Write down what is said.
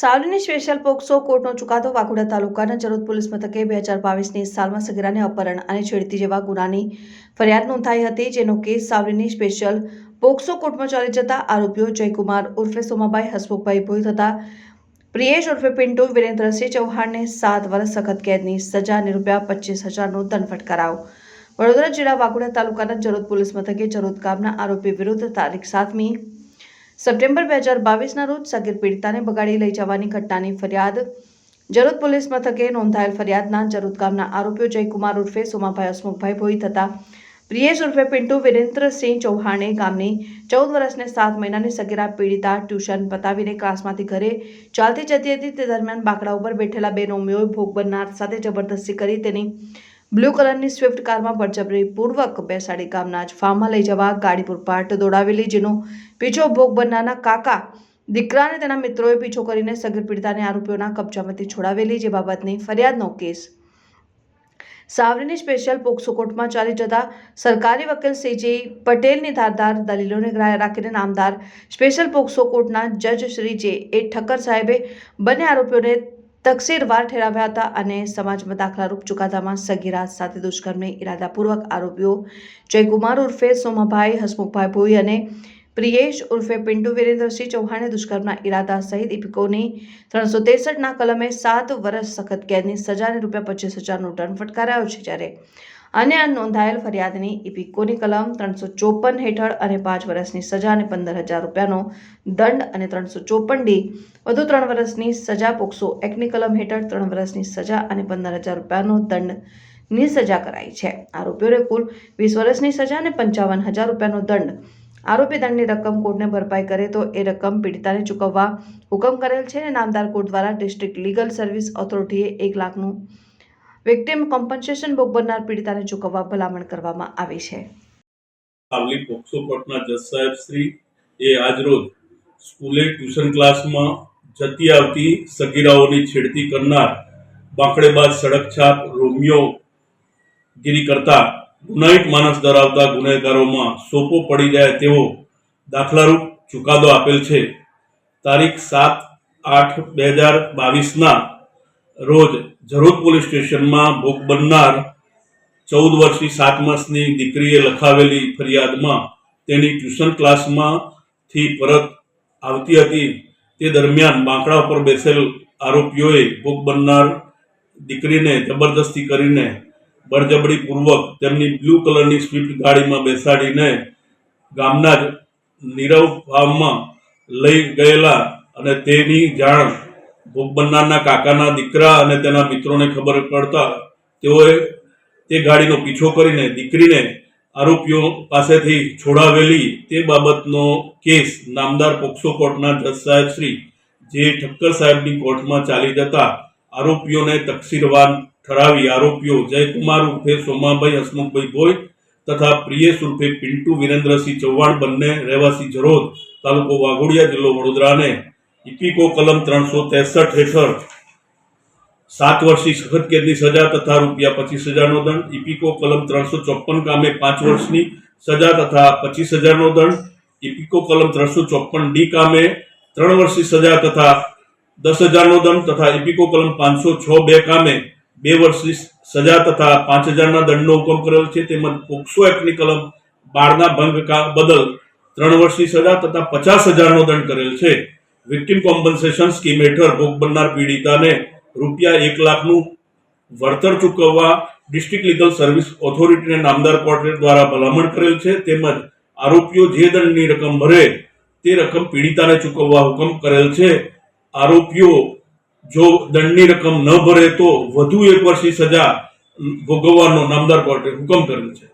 સાવલીની special POCSO કોર્ટનો ચુકાદો વાઘોડા તાલુકાના Jarod police મથકે બે હજાર બાવીસની સાલમાં સગીરાને અપહરણ અને છેડતી જેવા ગુનાની ફરિયાદ નોંધાઈ હતી, જેનો કેસ સાવલીની સ્પેશિયલ પોક્સો કોર્ટમાં ચાલી જતા આરોપીઓ જયકુમાર ઉર્ફે સોમાભાઈ હસમુખભાઈ ભોઈ તથા પ્રિયેશ ઉર્ફે પિન્ટુ, વિરેન્દ્રસિંહ ચૌહાણને સાત વર્ષ સખત કેદની સજા અને રૂપિયા પચીસ હજારનો દંડ ફટકારાયો વડોદરા જિલ્લા વાઘોડા તાલુકાના જરોદ પોલીસ મથકે જરોદ ગામના આરોપી વિરુદ્ધ તારીખ સાતમી સપ્ટેમ્બર બે હજાર બાવીસના રોજ સગીર પીડિતાને બગાડી લઈ જવાની ઘટનાની ફરિયાદ. જરોદ પોલીસ મથકે નોંધાયેલ ફરિયાદના જરોદ ગામના આરોપીઓ જયકુમાર ઉર્ફે, સોમાભાઈ હસમુખભાઈ ભોઈ તથા પ્રિયેશ ઉર્ફે, પિન્ટુ વિરેન્દ્રસિંહ ચૌહાણે ગામની ચૌદ વર્ષને સાત મહિનાની સગીરા પીડિતા ટ્યુશન પતાવીને ક્લાસમાંથી ઘરે ચાલતી જતી હતી. તે દરમિયાન બાકડા ઉપર બેઠેલા બે નોમીઓએ ભોગ બનનાર સાથે જબરદસ્તી કરી તેની બ્લુ કલરની સ્વિફ્ટ કારમાં બળજબરીપૂર્વક બેસાડી ગામના જ ફાર્મમાં લઈ જવા ગાડી પૂરપાટ દોડાવેલી, જેનો પીછો ભોગ બનનારના કાકા દીકરાને તેના મિત્રોએ પીછો કરીને સગીર પીડિતાને આરોપીઓના કબજામાંથી છોડાવેલી, જે બાબતની ફરિયાદનો કેસ. સાવરીની સ્પેશિયલ પોક્સો કોર્ટમાં ચાલી જતા સરકારી વકીલ સીજી પટેલની ધારદાર દલીલોને રાખીને નામદાર સ્પેશિયલ પોક્સો કોર્ટના જજ શ્રી જે એ ઠક્કર સાહેબે બંને આરોપીઓને તકસીરવાર ઠેરાવ્યા હતા અને સમાજમાં દાખલારૂપ ચુકાદામાં સગીરા સાથે દુષ્કર્મની ઇરાદાપૂર્વક આરોપીઓ જયકુમાર ઉર્ફે સોમાભાઈ, હસમુખભાઈ ભોઈ અને પ્રિયેશ ઉર્ફે પિન્ટુ વિરેન્દ્રસિંહ ચૌહાણે દુષ્કર્મના ઇરાદા સહિત ઇપિકોની ત્રણસો ત્રેસઠના કલમે સાત વર્ષ સખત કેદની સજાને રૂપિયા પચીસ હજારનો દંડ ફટકારાયો છે જ્યારે અન્ય નોંધાયેલ ફરિયાદની ઇપિકોની કલમ ત્રણસો ચોપન હેઠળ અને પાંચ વર્ષની સજા અને પંદર હજાર રૂપિયાનો દંડ અને ત્રણસો ચોપન ડી. વધુ ત્રણ વર્ષની સજા પોક્સો એક્ટની કલમ હેઠળ ત્રણ વર્ષની સજા અને પંદર હજાર રૂપિયાનો દંડની સજા કરાઈ છે. આરોપીઓને કુલ વીસ વર્ષની સજા અને પંચાવન હજાર રૂપિયાનો દંડ. આરોપી દંડની રકમ કોર્ટને ભરપાઈ કરે તો એ રકમ પીડિતાને ચૂકવવા હુકમ કરેલ છે અને નામદાર કોર્ટ દ્વારા ડિસ્ટ્રિક્ટ લીગલ સર્વિસ ઓથોરિટીએ એક લાખનું વિક્ટિમ કોમ્પન્સેશન ભોગ બનનાર પીડિતાને ચૂકવવા ભલામણ કરવામાં આવી છે. આવલી પોક્સો કોર્ટના જજ સાહેબ શ્રી એ આજરોજ સ્કૂલે ટ્યુશન ક્લાસમાં જતી આવતી સગીરાઓની છેડતી કરનાર બાંકડેબાજ સડક છાપ રોમિયો ગીરી કરતા ગુનાહિત માનસ ધરાવતા ગુનેગારોમાં સોપો પડી જાય તેવો દાખલારૂપ ચુકાદો આપેલ છે. તારીખ સાત આઠ બે હજાર બાવીસના રોજ જરૂર પોલીસ સ્ટેશનમાં ભોગ બનનાર ચૌદ વર્ષની સાત માસની દીકરીએ લખાવેલી ફરિયાદમાં તેની ટ્યુશન ક્લાસમાંથી પરત આવતી હતી. તે દરમિયાન બાંકડા ઉપર બેસેલ આરોપીઓએ ભોગ બનનાર દીકરીને જબરદસ્તી કરીને બળજબડીપૂર્વક તેમની બ્લુ કલરની સ્વિફ્ટ ગાડીમાં બેસાડીને ગામના જ નીરવ ફાર્મમાં લઈ ગયેલા અને તેની જાણ ભોગ બનનારના કાકાના દીકરા અને તેના મિત્રોને ખબર પડતા તેઓએ તે ગાડીનો પીછો કરીને દીકરીને આરોપીઓ પાસેથી છોડાવેલી તે બાબતનો કેસ નામદાર પોક્સો કોર્ટના જજ સાહેબ શ્રી જે ઠક્કર સાહેબની કોર્ટમાં ચાલી જતા આરોપીઓને તકસીરવાન ઠરાવી આરોપીઓ જયકુમાર ઉર્ફે સોમાભાઈ હસમુખભાઈ ભોઈ તથા પ્રિયેશ ઉર્ફે પિન્ટુ વિરેન્દ્રસિંહ ચૌહાણ બંને રહેવાસી જરોદ તાલુકો વાઘોડિયા જિલ્લો વડોદરાને ઇપિકો કલમ ત્રણસો ત્રેસઠ હેઠળ સાત વર્ષની સખત કેદની સજા તથા રૂપિયા પચીસ હજારનો દંડ. ઇપિકો કલમ ત્રણસો ચોપન કામે પાંચ વર્ષની સજા તથા પચીસ હજારનો દંડ. ઇપિકો કલમ ત્રણસો ચોપન ડી કામે ત્રણ વર્ષની સજા તથા દસ હજારનો દંડ તથા ઇપિકો કલમ પાંચસો છ બે કામે બે વર્ષની સજા તથા પાંચ હજારના દંડનો હુકમ કરેલ છે. તેમજ પોક્સો એક્ટની કલમ બારના ભંગ બદલ ત્રણ વર્ષની સજા તથા પચાસ હજારનો દંડ કરેલ છે. વિક્ટિમ કોમ્પન્સેશન સ્કીમ હેઠળ ભોગ બનનાર પીડિતાને રૂપિયા એક લાખનું વળતર ચૂકવવા ડિસ્ટ્રિક્ટ લીગલ સર્વિસ ઓથોરિટીને નામદાર કોર્ટ દ્વારા ભલામણ કરેલ છે. તેમજ આરોપીઓ જે દંડની રકમ ભરે તે રકમ પીડિતાને ચૂકવવા હુકમ કરેલ છે. આરોપીઓ જો દંડની રકમ ન ભરે તો વધુ એક વર્ષની સજા ભોગવવાનો નામદાર કોર્ટે હુકમ કરેલ છે.